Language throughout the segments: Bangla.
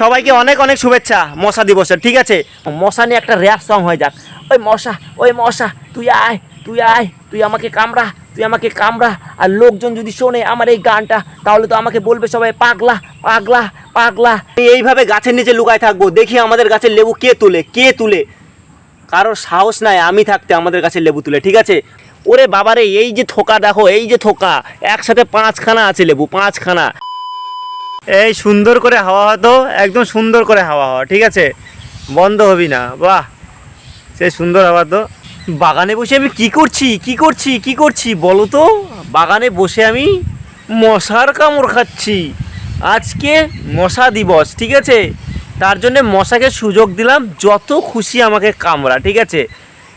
সবাইকে অনেক অনেক শুভেচ্ছা মশা দিবসের, ঠিক আছে? মশা নিয়ে একটা র্যাপ সং হয়ে যাক। ওই মশা ওই মশা, তুই আয় তুই আয়, তুই আমাকে কামড়া, তুই আমাকে কামড়া। আর লোকজন যদি শোনে আমার এই গানটা, তাহলে তো আমাকে বলবে সবাই, পাগলা পাগলা পাগলা। এইভাবে গাছের নিচে লুকায় থাকব। দেখি আমাদের গাছের লেবু কে তুলে কে তুলে? কারোর সাহস নাই আমি থাকতে আমাদের কাছে লেবু তুলে, ঠিক আছে? ওরে বাবারে, এই যে থোকা দেখো, এই যে থোকা, একসাথে পাঁচখানা আছে লেবু, পাঁচখানা। এই সুন্দর করে হাওয়া হতো একদম সুন্দর করে হাওয়া হওয়া, ঠিক আছে? বন্ধ হবি না, বাহ! সে সুন্দর হাওয়া তো। বাগানে বসে আমি কি করছি কি করছি কি করছি বলো তো? বাগানে বসে আমি মশার কামড় খাচ্ছি। আজকে মশা দিবস, ঠিক আছে? তার জন্য মশাকে সুযোগ দিলাম, যত খুশি আমাকে কামড়া, ঠিক আছে?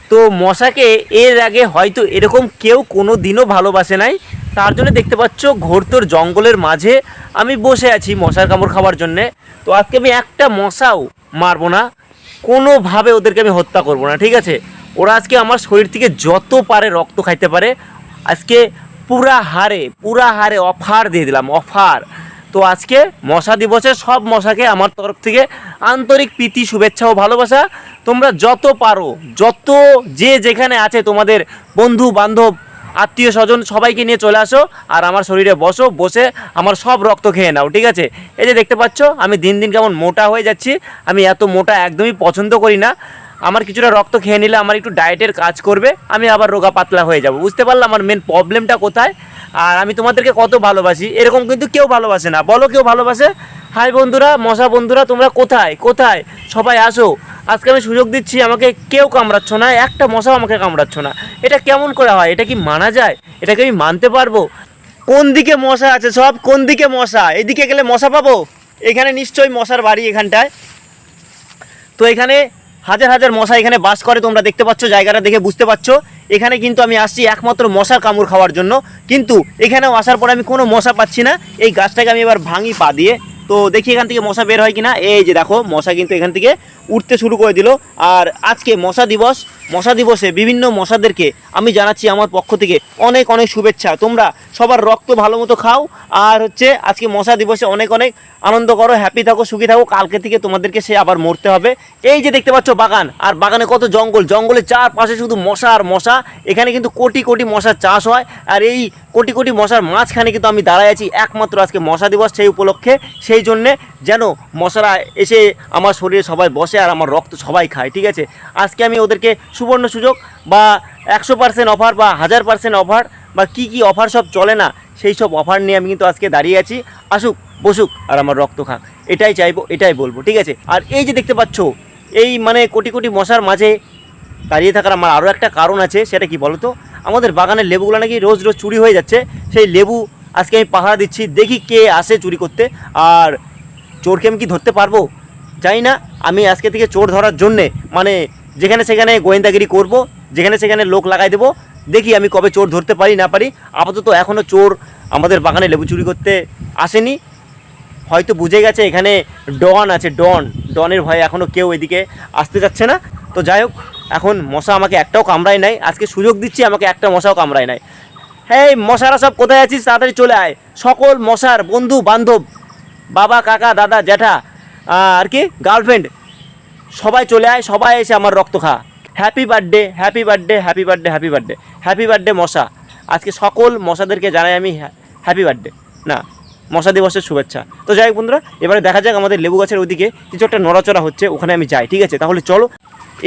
তো মশাকে এর আগে হয়তো এরকম কেউ কোনো দিনও ভালোবাসে নাই। তার জন্য দেখতে পাচ্ছ ঘোরতোর জঙ্গলের মাঝে আমি বসে আছি মশার কামড় খাওয়ার জন্যে। তো আজকে আমি একটা মশাও মারবো না, কোনোভাবে ওদেরকে আমি হত্যা করব না, ঠিক আছে? ওরা আজকে আমার শরীর থেকে যত পারে রক্ত খাইতে পারে। আজকে পুরা হারে পুরা হারে অফার দিয়ে দিলাম, অফার। তো আজকে মশা দিবসে সব মশাকে আমার তরফ থেকে আন্তরিক প্রীতি, শুভেচ্ছা ও ভালোবাসা। তোমরা যত পারো, যত যে যেখানে আছে তোমাদের বন্ধু বান্ধব আত্মীয় স্বজন সবাইকে নিয়ে চলে আসো আর আমার শরীরে বসো, বসে আমার সব রক্ত খেয়ে নাও, ঠিক আছে? এই যে দেখতে পাচ্ছ, আমি দিন দিন কেমন মোটা হয়ে যাচ্ছি, আমি এত মোটা একদমই পছন্দ করি না। আমার কিছুটা রক্ত খেয়ে নিলে আমার একটু ডায়েটের কাজ করবে, আমি আবার রোগা পাতলা হয়ে যাব। বুঝতে পারলাম আমার মেন প্রবলেমটা কোথায়? আর আমি তোমাদেরকে কত ভালোবাসি, এরকম কিন্তু কেউ ভালোবাসে না। বলো কেউ ভালোবাসে? হাই বন্ধুরা, মশা বন্ধুরা, তোমরা কোথায়? কোথায়? সবাই আসো। আজকে আমি সুযোগ দিচ্ছি, আমাকে কেউ কামড়াচ্ছ না, একটা মশাও আমাকে কামড়াচ্ছ না। এটা কেমন করে হয়? এটা কি মানা যায়? এটাকে আমি মানতে পারব? কোন দিকে মশা আছে সব? কোন দিকে মশা? এদিকে গেলে মশা পাবো? এখানে নিশ্চয়ই মশার বাড়ি এখানটায়। তো এখানে হাজার হাজার মশা এখানে বাস করে, তোমরা দেখতে পাচ্ছ, জায়গাটা দেখে বুঝতে পারছ। এখানে কিন্তু আমি আসছি একমাত্র মশার কামড় খাওয়ার জন্য। কিন্তু এখানেও আসার পরে আমি কোনো মশা পাচ্ছি না। এই গাছটাকে আমি এবার ভাঙি পা দিয়ে। তো দেখি এখান থেকে মশা বের হয় কিনা। এই যে দেখো, মশা কিন্তু এখান থেকে উঠতে শুরু করে দিল। আর আজকে মশা দিবস, মশা দিবসে বিভিন্ন মশাদেরকে আমি জানাচ্ছি আমার পক্ষ থেকে অনেক অনেক শুভেচ্ছা। তোমরা সবার রক্ত ভালো মতো খাও। আর হচ্ছে আজকে মশা দিবসে অনেক অনেক আনন্দ করো হ্যাপি থাকো, সুখী থাকো। কালকে থেকে তোমাদেরকে সে আবার মরতে হবে। এই যে দেখতে পাচ্ছ বাগান, আর বাগানে কত জঙ্গল। জঙ্গলের চারপাশে শুধু মশা আর মশা। এখানে কিন্তু কোটি কোটি মশার চাষ হয়। আর এই কোটি কোটি মশার মাঝখানে কিন্তু আমি দাঁড়ায় আছি একমাত্র আজকে মশা দিবস সেই উপলক্ষে। সেই জন্যে যেন মশারা এসে আমার শরীরে সবাই বসে। আর আমার রক্ত সবাই খায়, ঠিক আছে? আজকে আমি ওদেরকে সুবর্ণ সুযোগ বা একশো পার্সেন্ট অফার বা হাজার পার্সেন্ট অফার বা কি কি অফার সব চলে না, সেই সব অফার নিয়ে আমি কিন্তু আজকে দাঁড়িয়ে আছি। আসুক, বসুক আর আমার রক্ত খাক। এটাই চাইব, এটাই বলব, ঠিক আছে? আর এই যে দেখতে পাচ্ছ, এই মানে কোটি কোটি মশার মাঝে দাঁড়িয়ে থাকার আমার আরও একটা কারণ আছে, সেটা কি বলো তো? আমাদের বাগানের লেবুগুলো নাকি রোজ রোজ চুরি হয়ে যাচ্ছে। সেই লেবু আজকে আমি পাহারা দিচ্ছি, দেখি কে আসে চুরি করতে। আর চোরকে আমি কি ধরতে পারব? জানি না, আমি আজকে থেকে চোর ধরার জন্যে মানে যেখানে সেখানে গোয়েন্দাগিরি করব, যেখানে সেখানে লোক লাগাই দেবো, দেখি আমি কবে চোর ধরতে পারি, না পারি। আপাতত এখনও চোর আমাদের বাগানে লেবু চুরি করতে আসেনি। হয়তো বুঝে গেছে এখানে ডন আছে, ডন। ডনের ভয়ে এখনও কেউ এদিকে আসতে যাচ্ছে না। তো যাই হোক, এখন মশা আমাকে একটাও কামড়ায় নাই। আজকে সুযোগ দিচ্ছি, আমাকে একটা মশাও কামড়ায় নাই। হ্যাঁ মশারা সব কোথায় আছিস? তাড়াতাড়ি চলে আয়। সকল মশার বন্ধু বান্ধব বাবা, কাকা, দাদা, জ্যাঠা আর কি? গার্লফ্রেন্ড সবাই চলে আয়, সবাই এসে আমার রক্ত খা। Happy birthday happy birthday happy birthday happy birthday happy birthday মশা। আজকে সকল মশাদেরকে জানাই আমি হ্যাপি বার্থডে না, মশা দিবসের শুভেচ্ছা। তো যাই বন্ধুরা, এবারে দেখা যাক আমাদের লেবু গাছের ওইদিকে কিছু একটা নড়াচড়া হচ্ছে, ওখানে আমি যাই, ঠিক আছে? তাহলে চলো,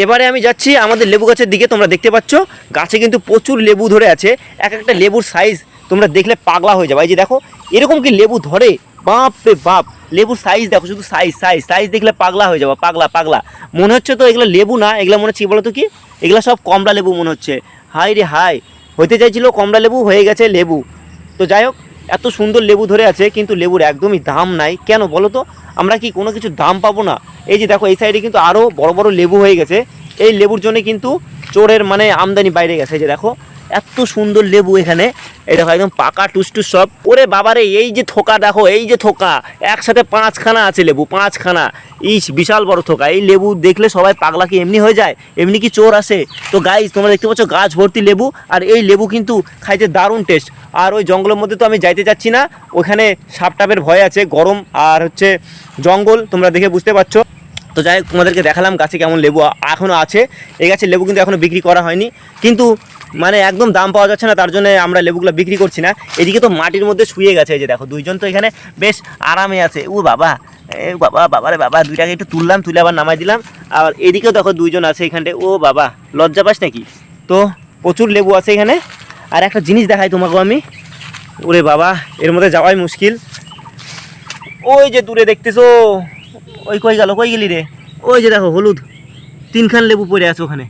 এবারে আমি যাচ্ছি আমাদের লেবু গাছের দিকে, তোমরা দেখতে পাচ্ছ, গাছে কিন্তু প্রচুর লেবু ধরে আছে, এক একটা লেবুর সাইজ তোমরা দেখলে পাগলা হয়ে যাবে। এই যে দেখো, এরকম কি লেবু ধরে? বাপ রে বাপ, লেবুর সাইজ দেখো, শুধু সাইজ সাইজ সাইজ দেখলে পাগলা হয়ে যাব, পাগলা পাগলা। মনে হচ্ছে তো এগুলো লেবু না, এগুলো মনে হচ্ছে বলো তো কি? এগুলো সব কমলা লেবু মনে হচ্ছে। হাই রে হাই হইতে চাইছিল কমলা লেবু, হয়ে গেছে লেবু। তো যাই হোক, এত সুন্দর লেবু ধরে আছে, কিন্তু লেবুর একদমই দাম নাই। কেন বলো তো? আমরা কি কোনো কিছু দাম পাবো না? এই যে দেখো, এই সাইডে কিন্তু আরও বড় বড় লেবু হয়ে গেছে। এই লেবুর জন্য কিন্তু চোরের মানে আমদানি বাইরে গেছে, এই যে দেখো। এত সুন্দর লেবু এখানে। দেখো একদম পাকা, টুসটুস সব। ওরে বাবারে, এই যে থোকা, দেখো, এই যে থোকা। একসাথে পাঁচখানা আছে লেবু, পাঁচখানা। ইস, বিশাল বড় থোকা। এই লেবু দেখলে সবাই পাগলা কি এমনি হয়ে যায়? এমনি কি চোর আসে? তো গাইজ তোমরা দেখতে পাচ্ছ গাছ ভর্তি লেবু, আর এই লেবু কিন্তু খাইতে দারুণ টেস্ট আর ওই জঙ্গলের মধ্যে তো আমি যাইতে চাচ্ছি না। ওখানে সাপ টাপের ভয় আছে, গরম, আর হচ্ছে জঙ্গল, তোমরা দেখে বুঝতে পারছ। তো যাই তোমাদেরকে দেখালাম গাছে কেমন লেবু এখনও আছে। এই গাছের লেবু কিন্তু এখনও বিক্রি করা হয়নি। কিন্তু মানে একদম দাম পাওয়া যাচ্ছে না, তার জন্য আমরা লেবুগুলো বিক্রি করছি না। এদিকে তো মাটির মধ্যে শুয়ে গেছে এই যে দেখো, দুইজন তো এখানে বেশ আরামে আছে। ও বাবা, এ বাবা বাবা রে বাবা, দুইটাকে একটু তুললাম, তুলে আবার নামাই দিলাম। আর এদিকেও দেখো দুইজন আছে এখানটায়। ও বাবা, লজ্জা পাস নাকি? তো প্রচুর লেবু আছে এখানে। আর একটা জিনিস দেখাই তোমাকে আমি। ওরে বাবা, এর মধ্যে যাওয়াই মুশকিল। ওই যে দূরে দেখতেছো, ওই কই গেল, কই গেলি রে? ওই যে দেখো, হলুদ। তিনখান লেবু পড়ে আছে ওখানে।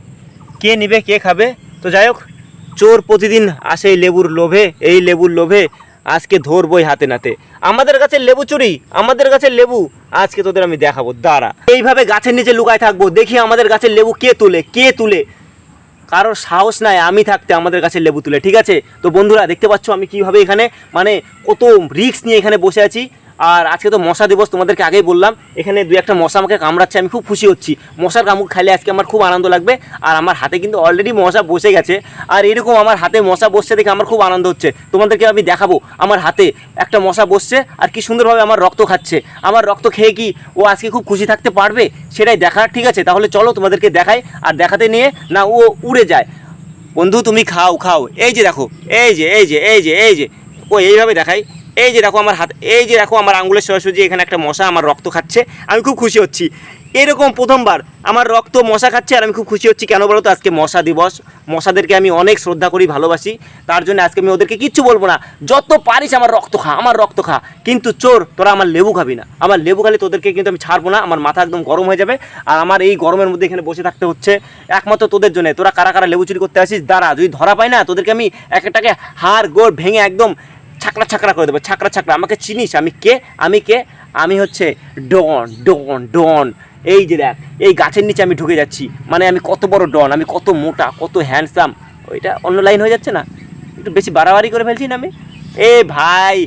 কে নিবে, কে খাবে? তো যাই হোক চোর প্রতিদিন আসে এই লেবুর লোভে, এই লেবুর লোভে আজকে ধরবই হাতে নাতে। আমাদের কাছে লেবু চুরি, আমাদের কাছে লেবু, আজকে তোদের আমি দেখাবো, দাঁড়া। এইভাবে গাছের নিচে লুকায় থাকব, দেখি আমাদের গাছের লেবু কে তুলে কে তুলে। কারোর সাহস নাই আমি থাকতে আমাদের কাছে লেবু তুলে, ঠিক আছে? তো বন্ধুরা, দেখতে পাচ্ছ আমি কীভাবে এখানে মানে কত রিস্ক নিয়ে এখানে বসে আছি। আর আজকে তো মশা দিবস, তোমাদেরকে আগেই বললাম। এখানে দু একটা মশা আমাকে কামড়াচ্ছে, আমি খুব খুশি হচ্ছি। মশার কামড় খাইলে আজকে আমার খুব আনন্দ লাগবে। আর আমার হাতে কিন্তু অলরেডি মশা বসে গেছে। আর এরকম আমার হাতে মশা বসছে দেখে আমার খুব আনন্দ হচ্ছে। তোমাদেরকে আমি দেখাবো, আমার হাতে একটা মশা বসছে আর কি সুন্দরভাবে আমার রক্ত খাচ্ছে। আমার রক্ত খেয়ে কি ও আজকে খুব খুশি থাকতে পারবে? সেটাই দেখার, ঠিক আছে? তাহলে চলো তোমাদেরকে দেখাই আর দেখাতে নিয়ে না ও উড়ে যায়। বন্ধু, তুমি খাও খাও। এই যে দেখো, এই যে এই যে এই যে এই যে। ও এইভাবে দেখাই। এই যে দেখো আমার হাত, এই যে দেখো আমার আঙুলের সরাসরি এখানে একটা মশা আমার রক্ত খাচ্ছে, আমি খুব খুশি হচ্ছি। এরকম প্রথমবার আমার রক্ত মশা খাচ্ছে আর আমি খুব খুশি হচ্ছি। কেন বলো তো আজকে মশা দিবস। মশাদেরকে আমি অনেক শ্রদ্ধা করি, ভালোবাসি। তার জন্য আজকে আমি ওদেরকে কিচ্ছু বলব না। যত পারিস আমার রক্ত খা, আমার রক্ত খা। কিন্তু চোর, তোরা আমার লেবু খাবি না। আমার লেবু খালি তোদেরকে কিন্তু আমি ছাড়বো না। আমার মাথা একদম গরম হয়ে যাবে। আর আমার এই গরমের মধ্যে এখানে বসে থাকতে হচ্ছে একমাত্র তোদের জন্য। তোরা কারা কারা লেবু চুরি করতে আসিস? দাঁড়া, যদি ধরা পাই না, তোদেরকে আমি এক একটাকে হাড় গোড় ভেঙে একদম ছাকরা ছাকরা করে দেবো ছাকরা ছাকরা আমাকে চিনিস? আমি কে? আমি কে? আমি হচ্ছে ডন ডন ডন। এই যে দেখ, এই গাছের নিচে আমি ঢুকে যাচ্ছি। মানে আমি কত বড় ডন, আমি কত মোটা, কত হ্যান্ডসাম ওইটা অন্য লাইন হয়ে যাচ্ছে না? একটু বেশি বাড়াবাড়ি করে ফেলছি না আমি? এ ভাই,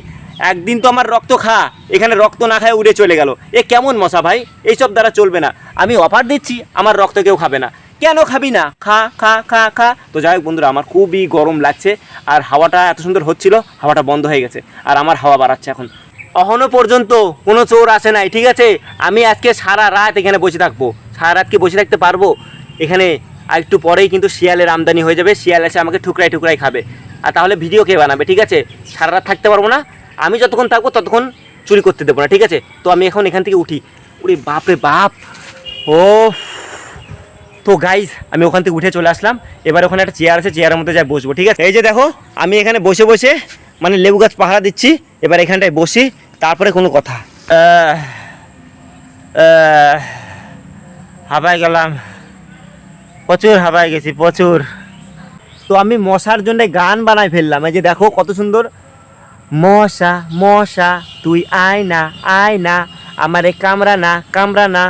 একদিন তো আমার রক্ত খা। এখানে রক্ত না খায় উড়ে চলে গেল। এ কেমন মশা ভাই? এইসব দ্বারা চলবে না। আমি অফার দিচ্ছি, আমার রক্ত কেউ খাবে না। কেন খাবি না? খা খা খা খা। তো যাই হোক বন্ধুরা, আমার খুবই গরম লাগছে আর হাওয়াটা এত সুন্দর হচ্ছিল, হাওয়াটা বন্ধ হয়ে গেছে আর আমার হাওয়া বাড়াচ্ছে এখন। এখনও পর্যন্ত কোনো চোর আসে নাই, ঠিক আছে? আমি আজকে সারা রাত এখানে বসে থাকব। সারা রাত কি বসে থাকতে পারব? এখানে আর একটু পরেই কিন্তু শিয়ালের আমদানি হয়ে যাবে, শিয়াল এসে আমাকে ঠুকরাই ঠুকরাই খাবে। আর তাহলে ভিডিও কে বানাবে, ঠিক আছে? সারা রাত থাকতে পারব না। আমি যতক্ষণ থাকব ততক্ষণ চুরি করতে দেবো না, ঠিক আছে? তো আমি এখন এখান থেকে উঠি। উরে বাপরে বাপ! ও তো গাইজ আমি ওখান থেকে উঠে চলে আসলাম। এবার ওখানে একটা চেয়ার আছে চেয়ারের মধ্যে যাই বসবো, ঠিক আছে? এই যে দেখো, আমি এখানে বসে বসে মানে লেবু গাছ পাহারা দিচ্ছি। এবার এখানটায় বসি, তারপরে কোনো কথা। হাবায় গেলাম। প্রচুর হাবায় গেছি, প্রচুর। তো আমি মশার জন্য গান বানাই ফেললাম। এই যে দেখো, কত সুন্দর। মশা মশা, তুই আয় না আয় না, আমারে কামরা না কামরা না।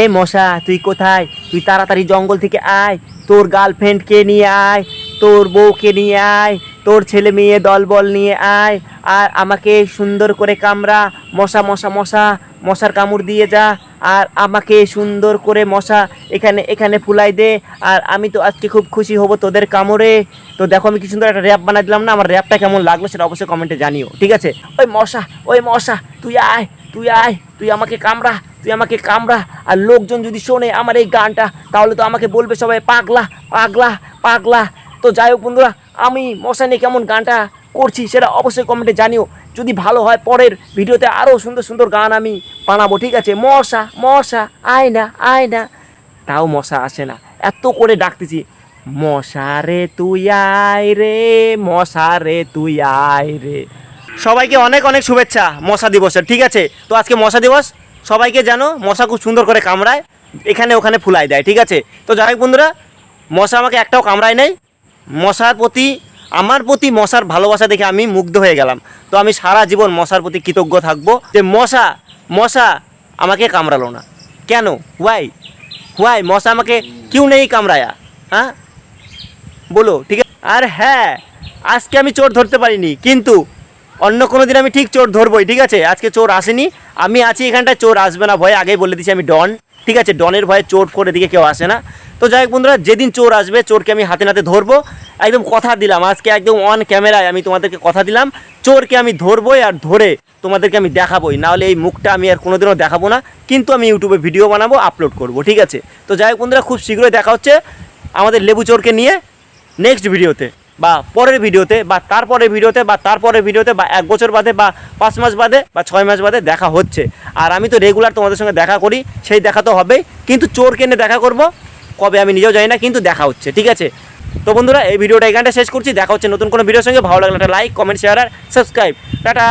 এই মশা, তুই কোথায়? তুই তাড়াতাড়ি জঙ্গল থেকে আয়। তোর গার্লফ্রেন্ডকে নিয়ে আয়, তোর বউকে নিয়ে আয়, তোর ছেলে মেয়ে দলবল নিয়ে আয়, আর আমাকে সুন্দর করে কামড়া। মশা মশা মশা, মশার কামড় দিয়ে যা। আর আমাকে সুন্দর করে মশা এখানে এখানে ফুলাই দে। আর আমি তো আজকে খুব খুশি হব তোদের কামড়ে। তো দেখো আমি কি সুন্দর একটা র্যাপ বানাই দিলাম না? আমার র্যাপটা কেমন লাগল সেটা অবশ্যই কমেন্টে জানিও, ঠিক আছে? ওই মশা ওই মশা, তুই আয় তুই আয়, তুই আমাকে কামড়া, তুই আমাকে কামড়া। আর লোকজন যদি শোনে আমার এই গানটা, তাহলে তো আমাকে বলবে সবাই, পাগলা পাগলা পাগলা। তো যাই হোক বন্ধুরা, আমি মশা নিয়ে কেমন গানটা করছি সেটা অবশ্যই কমেন্টে জানিও। যদি ভালো হয় পরের ভিডিওতে আরও সুন্দর সুন্দর গান আমি বানাবো, ঠিক আছে? মশা মশা আয় না আয় না তাও মশা আসে না। এত করে ডাকতেছি, মশা রে তুই আয় রে, মশা রে তুই আয় রে। সবাইকে অনেক অনেক শুভেচ্ছা মশা দিবসের, ঠিক আছে? তো আজকে মশা দিবস, সবাইকে জানো মশা খুব সুন্দর করে কামড়ায়, এখানে ওখানে ফুলাই দেয়, ঠিক আছে? তো যাই বন্ধুরা, মশা আমাকে একটাও কামড়ায় নেই। মশার প্রতি আমার প্রতি মশার ভালোবাসা দেখে আমি মুগ্ধ হয়ে গেলাম। তো আমি সারা জীবন মশার প্রতি কৃতজ্ঞ থাকব যে, মশা মশা আমাকে কামড়ালো না। কেন? হোয়াই হোয়াই মশা আমাকে কেউ নেই কামড়ায়া হ্যাঁ? বলো, ঠিক আছে? আর হ্যাঁ আজকে আমি চোর ধরতে পারিনি, কিন্তু অন্য কোনো দিন আমি ঠিক চোর ধরবই, ঠিক আছে? আজকে চোর আসেনি, আমি আছি এখানটায়, চোর আসবে না ভয়ে, আগেই বলে দিচ্ছি আমি ডন, ঠিক আছে? ডনের ভয়ে চোর ফোর এদিকে কেউ আসে না। তো যাই হোক বন্ধুরা, যেদিন চোর আসবে, চোরকে আমি হাতে নাতে ধরবো একদম কথা দিলাম। আজকে একদম অন ক্যামেরায় আমি তোমাদেরকে কথা দিলাম। চোরকে আমি ধরবোই আর ধরে তোমাদেরকে আমি দেখাবোই। নাহলে এই মুখটা আমি আর কোনোদিনও দেখাবো না। কিন্তু আমি ইউটিউবে ভিডিও বানাবো আপলোড করব, ঠিক আছে? তো যাই হোক বন্ধুরা, খুব শীঘ্রই দেখা হচ্ছে আমাদের লেবু চোরকে নিয়ে নেক্সট ভিডিওতে বা পরের ভিডিওতে বা তারপরের ভিডিওতে বা তারপরের ভিডিওতে বা এক বছর বাদে বা পাঁচ মাস বাদে বা ছয় মাস বাদে দেখা হচ্ছে। আর আমি তো রেগুলার তোমাদের সঙ্গে দেখা করি, সেই দেখা তো হবেই। কিন্তু চোরকে নিয়ে দেখা করব, কবে আমি নিজেও জানি না, কিন্তু দেখা হচ্ছে, ঠিক আছে? তো বন্ধুরা, এই ভিডিওটা এখানটা শেষ করছি। দেখা হচ্ছে নতুন কোনো ভিডিওর সঙ্গে। ভালো লাগলে একটা লাইক কমেন্ট শেয়ার আর সাবস্ক্রাইব টাটা।